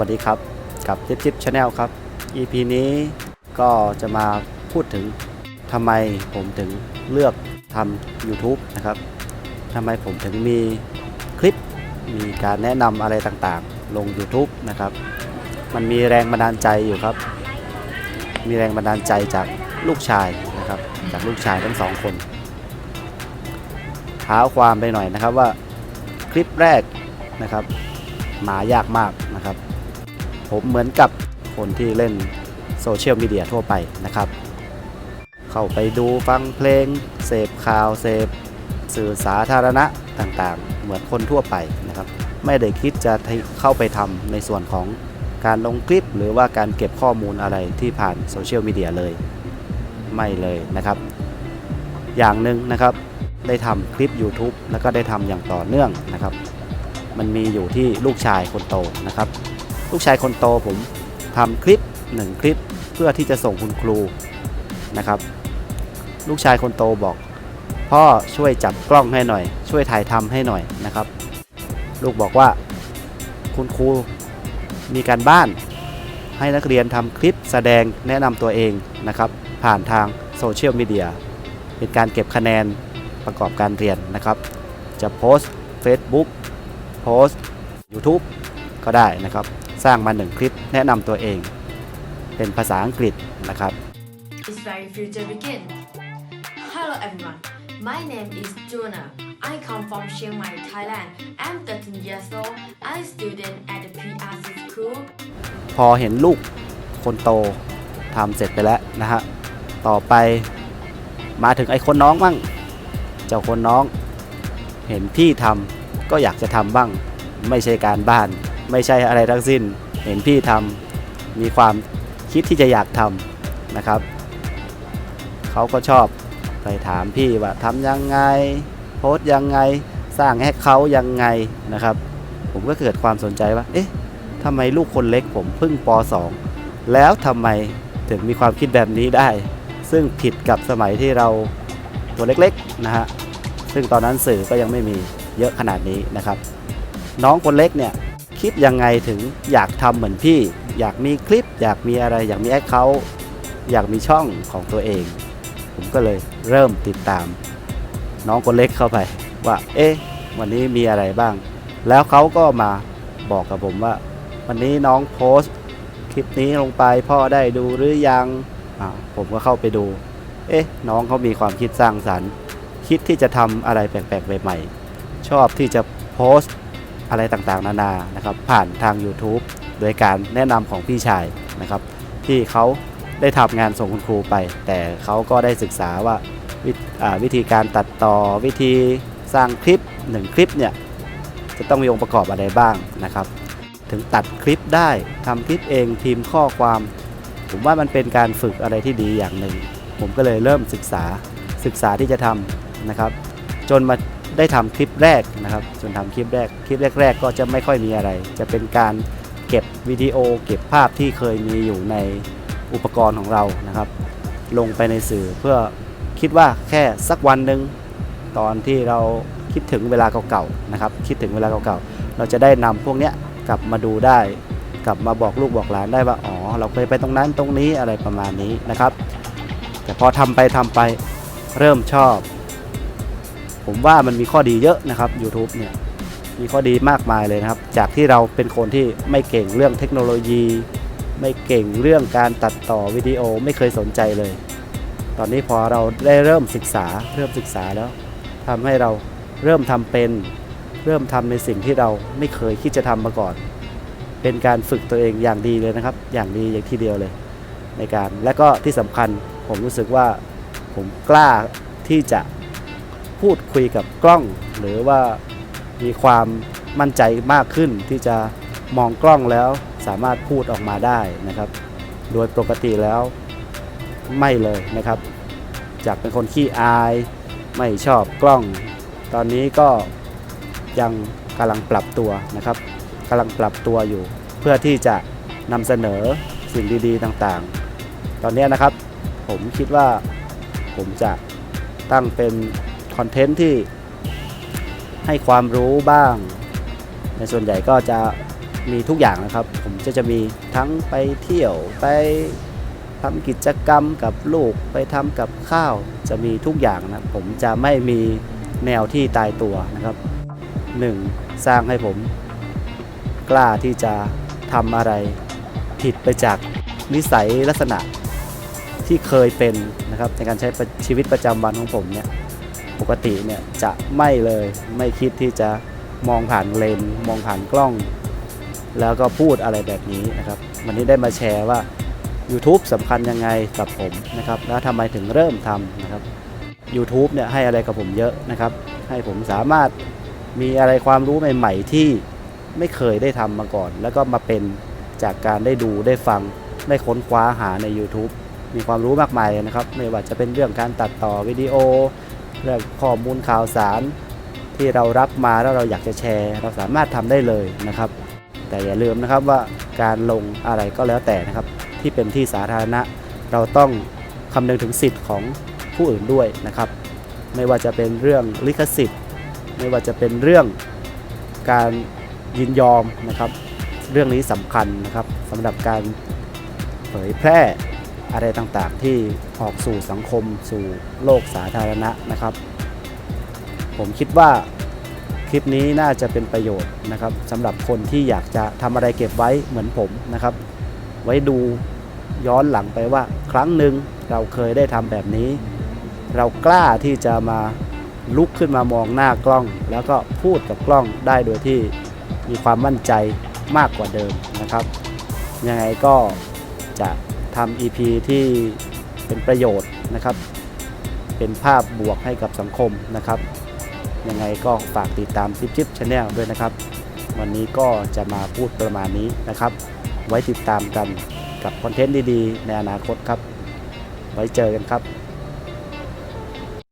วัสดีครับ กับทิปทิปชาแนลครับ EP นี้ก็จะมาพูดถึงทำไมผมถึงเลือกทำ YouTube นะครับทำไมผมถึงมีคลิปมีการแนะนำอะไรต่างๆ ลง YouTube นะครับ มันมีแรงบันดาลใจอยู่ครับ มีแรงบันดาลใจจากลูกชายนะครับ จากลูกชายทั้งสองคนเท้าความไปหน่อยนะครับว่าคลิปแรกนะครับ หมายากมาก ผมเหมือนกับคนที่เล่นโซเชียลมีเดียทั่วไปนะครับ เข้าไปดูฟังเพลง เสพข่าว เสพสื่อสาธารณะต่างๆ เหมือนคนทั่วไปนะครับ ไม่ได้คิดจะเข้าไปทำในส่วนของการลงคลิปหรือว่าการเก็บข้อมูลอะไรที่ผ่านโซเชียลมีเดียเลย ไม่เลยนะครับ อย่างหนึ่งนะครับได้ทำคลิป YouTube แล้วก็ได้ทำอย่างต่อเนื่องนะครับ มันมีอยู่ที่ลูกชายคนโตนะครับ ลูกชายคนโตผมทำคลิป1คลิปเพื่อที่จะส่งคุณครูนะครับ ลูกชายคนโตบอก พ่อช่วยจับกล้องให้หน่อย ช่วยถ่ายทำให้หน่อยนะครับ ลูกบอกว่า คุณครูมีการบ้าน ให้นักเรียนทำคลิปแสดงแนะนำตัวเองนะครับ ผ่านทางโซเชียลมีเดียเป็นการเก็บคะแนนประกอบการเรียนนะครับ จะโพสต์ Facebook โพสต์ YouTube ก็ได้นะครับ สร้างมาหนึ่งคลิปแนะนำตัวเอง เป็นภาษาอังกฤษนะครับ It's very future begin. Hello everyone. My name is Juna. I come from Chiang Mai, Thailand. I'm 13 years old. I'm student at the PRC school. พอเห็นลูกคนโตทำเสร็จไปแล้วนะฮะ ต่อไปมาถึงไอ้คนน้องบ้าง เจ้าคนน้อง เห็นพี่ทำก็อยากจะทำบ้าง ไม่ใช่การบ้าน ไม่ใช่อะไรทั้งสิ้น เห็นพี่ทำมีความคิดที่จะอยากทำนะครับ เขาก็ชอบไปถามพี่ว่าทำยังไง โพสยังไง สร้างให้เขายังไงนะครับ ผมก็เกิดความสนใจว่า เอ๊ะทำไมลูกคนเล็กผมเพิ่งป .2 แล้วทำไมถึงมีความคิดแบบนี้ได้ ซึ่งผิดกับสมัยที่เราตัวเล็กๆนะฮะ ซึ่งตอนนั้นสื่อก็ยังไม่มีเยอะขนาดนี้นะครับ น้องคนเล็กเนี่ย คิดยังไงถึงอยากทำเหมือนพี่ อยากมีคลิป อยากมีอะไรอยากมีแอคเคาท์อยากมีช่องของตัวเอง ผมก็เลยเริ่มติดตาม น้องคนเล็กเข้าไปว่า เอ๊ะ วันนี้มีอะไรบ้าง แล้วเขาก็มาบอกกับผมว่า วันนี้น้องโพสต์ คลิปนี้ลงไปพ่อได้ดูหรือยังผมก็เข้าไปดู เอ๊ะ น้องเขามีความคิดสร้างสรรค์ คิดที่จะทำอะไรแปลกๆใหม่ๆชอบที่จะโพสต์ อะไรต่างๆ นานานะครับ ผ่านทาง YouTube โดยการแนะนำของพี่ชายนะครับ ที่เขาได้ทำงานส่งคุณครูไป แต่เขาก็ได้ศึกษาว่าวิอ่าวิธีการตัดต่อวิธีสร้างคลิปหนึ่งคลิปเนี่ยจะต้องมีองค์ประกอบอะไรบ้างนะครับ ถึงตัดคลิปได้ทำคลิปเองพิมพ์ข้อความ ผมว่ามันเป็นการฝึกอะไรที่ดีอย่างหนึ่ง ผมก็เลยเริ่มศึกษาศึกษาที่จะทำนะครับ จนมา ได้ทำคลิปแรกนะครับจนทำคลิปแรก คลิปแรก ๆ ก็จะไม่ค่อยมีอะไร จะเป็นการเก็บวิดีโอ เก็บภาพที่เคยมีอยู่ในอุปกรณ์ของเรานะครับ ลงไปในสื่อเพื่อคิดว่าแค่สักวันหนึ่งตอนที่เราคิดถึงเวลาเก่าๆนะครับ คิดถึงเวลาเก่าๆ เราจะได้นำพวกเนี้ยกลับมาดูได้ กลับมาบอกลูกบอกหลานได้ว่าอ๋อเราเคยไปตรงนั้นตรงนี้อะไรประมาณนี้นะครับ แต่พอทำไปทำไปเริ่มชอบ ผมว่ามันมีข้อดีเยอะนะครับ YouTube เนี่ยมีข้อดีมากมายเลยนะครับ จากที่เราเป็นคนที่ไม่เก่งเรื่องเทคโนโลยี ไม่เก่งเรื่องการตัดต่อวิดีโอไม่เคยสนใจเลย ตอนนี้พอเราได้เริ่มศึกษาเริ่มศึกษาแล้วทำให้เราเริ่มทำเป็นเริ่มทำในสิ่งที่เราไม่เคยคิดจะทำมาก่อน เป็นการฝึกตัวเองอย่างดีเลยนะครับ อย่างดีอย่างที่เดียวเลย ในการและก็ที่สำคัญผมรู้สึกว่าผมกล้าที่จะ พูดคุยกับกล้อง หรือว่ามีความมั่นใจมากขึ้นที่จะมองกล้องแล้วสามารถพูดออกมาได้นะครับ โดยปกติแล้วไม่เลยนะครับ จากเป็นคนขี้อายไม่ชอบกล้อง ตอนนี้ก็ยังกำลังปรับตัวนะครับกำลังปรับตัวอยู่ เพื่อที่จะนำเสนอสิ่งดีๆต่างๆ ตอนนี้นะครับผมคิดว่าผมจะตั้งเป็น คอนเทนต์ที่ให้ความรู้บ้าง ในส่วนใหญ่ก็จะมีทุกอย่างนะครับ ผมจะจะมีทั้งไปเที่ยวไปทำกิจกรรมกับลูกไปทำกับข้าวจะมีทุกอย่างนะผมจะไม่มีแนวที่ตายตัวนะครับหนึ่งสร้างให้ผมกล้าที่จะทำอะไรผิดไปจากนิสัยลักษณะที่เคยเป็นนะครับในการใช้ชีวิตประจำวันของผมเนี่ย ปกติเนี่ยจะไม่เลยไม่คิดที่จะมองผ่านเลนมองผ่านกล้อง แล้วก็พูดอะไรแบบนี้นะครับ วันนี้ได้มาแชร์ว่า YouTube สำคัญยังไงกับผมนะครับ แล้วทำไมถึงเริ่มทำนะครับ YouTube เนี่ยให้อะไรกับผมเยอะนะครับ ให้ผมสามารถมีอะไรความรู้ใหม่ ๆ ที่ไม่เคยได้ทำมาก่อน แล้วก็มาเป็นจากการได้ดูได้ฟังได้ค้นคว้าหาใน YouTube มีความรู้มากมายเลยนะครับ ไม่ว่าจะเป็นเรื่องการตัดต่อวิดีโอ เรื่องข้อมูลข่าวสารที่เรารับมาแล้วเราอยากจะแชร์ เราสามารถทำได้เลยนะครับ แต่อย่าลืมนะครับว่าการลงอะไรก็แล้วแต่นะครับ ที่เป็นที่สาธารณะ เราต้องคำนึงถึงสิทธิ์ของผู้อื่นด้วยนะครับ ไม่ว่าจะเป็นเรื่องลิขสิทธิ์ ไม่ว่าจะเป็นเรื่องการยินยอมนะครับ เรื่องนี้สำคัญนะครับสำหรับการเผยแพร่ อะไรต่างๆ ที่ออกสู่สังคมสู่โลกสาธารณะนะครับ ผมคิดว่าคลิปนี้น่าจะเป็นประโยชน์นะครับสำหรับคนที่อยากจะทำอะไรเก็บไว้เหมือนผมนะครับ ไว้ดูย้อนหลังไปว่า ครั้งหนึ่งเราเคยได้ทำแบบนี้ เรากล้าที่จะมาลุกขึ้นมามองหน้ากล้อง แล้วก็พูดกับกล้องได้โดยที่มีความมั่นใจมากกว่าเดิมนะครับ ยังไงก็จะ ทำ EP ที่เป็นประโยชน์นะครับ เป็นภาพบวกให้กับสังคมนะครับ ยังไงก็ฝากติดตามซิปชิปชาแนลด้วยนะครับ วันนี้ก็จะมาพูดประมาณนี้นะครับ ไว้ติดตามกันกับคอนเทนต์ดีๆ ในอนาคตครับ ไว้เจอกันครับ